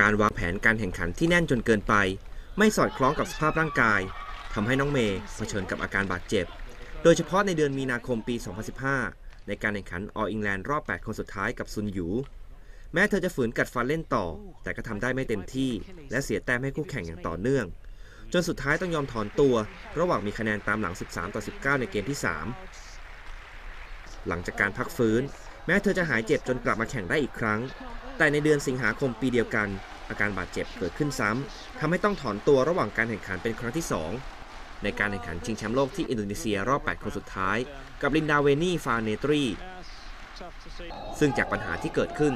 การวางแผนการแข่งขันที่แน่นจนเกินไป ไม่สอดคล้องกับสภาพร่างกายทำให้น้องเมย์เผชิญกับอาการบาดเจ็บ โดยเฉพาะในเดือนมีนาคมปี 2015 ในการแข่งขันอออิงแลนด์รอบ 8 คนสุดท้ายกับซุนหยู แม้เธอจะฝืนกัดฟันเล่นต่อ แต่ก็ทำได้ไม่เต็มที่ และเสียแต้มให้คู่แข่งอย่างต่อเนื่อง จนสุดท้ายต้องยอมถอนตัว ระหว่างมีคะแนนตามหลัง 13 ต่อ 19 ในเกมที่ 3 หลังจากการพักฟื้น แม้เธอจะหายเจ็บจนกลับมาแข่งได้อีกครั้ง แต่ในเดือนสิงหาคมปีเดียวกัน อาการบาดเจ็บเกิดขึ้นซ้ำทำให้ต้องถอนตัวระหว่างการแข่งขันเป็นครั้งที่ 2 ในการแข่งขันชิงแชมป์โลกที่อินโดนีเซียรอบ 8 คนสุดท้าย กับลินดาเวนี่ฟาเนตรี ซึ่งจากปัญหาที่เกิดขึ้น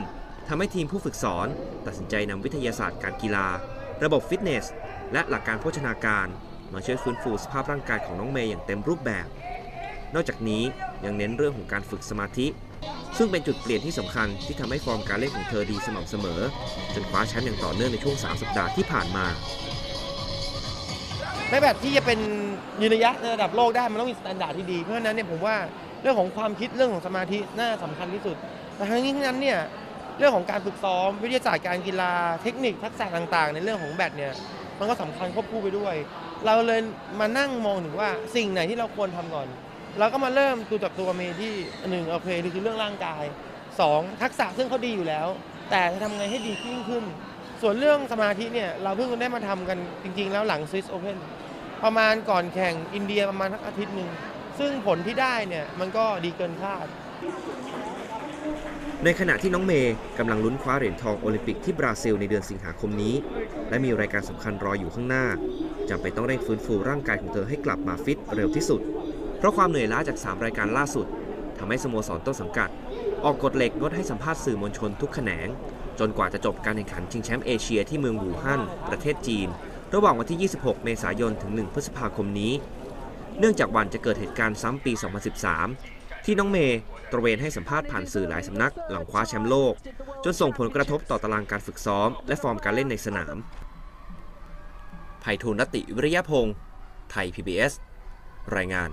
ทำให้ทีมผู้ฝึกสอน ตัดสินใจนำวิทยาศาสตร์การกีฬา ระบบฟิตเนส และหลักการโภชนาการ มาช่วยฟื้นฟูสภาพร่างกายของน้องเมย์อย่างเต็มรูปแบบ นอกจากนี้ยังเน้นเรื่องของการฝึกสมาธิ ซึ่งเป็นจุดเปลี่ยนที่สำคัญที่ทำให้ฟอร์มการเล่นของเธอดีสม่ำเสมอ จนคว้าแชมป์อย่างต่อเนื่องในช่วง 3 สัปดาห์ที่ผ่านมาในแบบที่จะเป็นยืนระยะในระดับโลกได้มันต้องมีมาตรฐานที่ดี เพราะฉะนั้นเนี่ยผมว่าเรื่องของความคิดเรื่องของสมาธิน่าสำคัญที่สุด แต่ทั้งนี้ทั้งนั้นเนี่ยเรื่องของการฝึกซ้อม วิทยาศาสตร์การกีฬาเทคนิคทักษะต่างๆ ในเรื่องของแบดเนี่ยมันก็สำคัญควบคู่ไปด้วย เราเลยมานั่งมองถึงว่าสิ่งไหนที่เราควรทำก่อน เราก็มาเริ่มตัวจากตัวเมย์ที่หนึ่งโอเคคือเรื่องร่างกายสองทักษะซึ่งเขาดีอยู่แล้ว แต่จะทำไงให้ดียิ่งขึ้น ส่วนเรื่องสมาธิเนี่ยเราเพิ่งได้มาทำกันจริง ๆ แล้วหลังสวิสโอเพนประมาณก่อนแข่งอินเดียประมาณทักอาทิตย์หนึ่งซึ่งผลที่ได้เนี่ยมันก็ดีเกินคาด ในขณะที่น้องเมย์กำลังลุ้นคว้าเหรียญทองโอลิมปิกที่บราซิลในเดือนสิงหาคมนี้ และมีรายการสำคัญรออยู่ข้างหน้าจำเป็นต้องเร่งฟื้นฟูร่างกายของเธอให้กลับมาฟิตเร็วที่สุด เพราะความเหนื่อยล้าจาก 3 รายการล่าสุดทำให้สโมสรต้นสังกัด ออกกฎเหล็กงดให้สัมภาษณ์สื่อมวลชนทุกแขนง จนกว่าจะจบการแข่งขันชิงแชมป์เอเชียที่เมืองวูฮั่นประเทศจีน ระหว่างวันที่ 26 เมษายนถึง 1 พฤษภาคมนี้ เนื่องจากวันจะเกิดเหตุการณ์ซ้ำปี 2013 ที่น้องเมย์ตระเวนให้สัมภาษณ์ผ่านสื่อหลายสำนักหลังคว้าแชมป์โลก จนส่งผลกระทบต่อตารางการฝึกซ้อม และฟอร์มการเล่นในสนามไผ่ทูลรตติวิริยพงศ์ไทย PBS รายงาน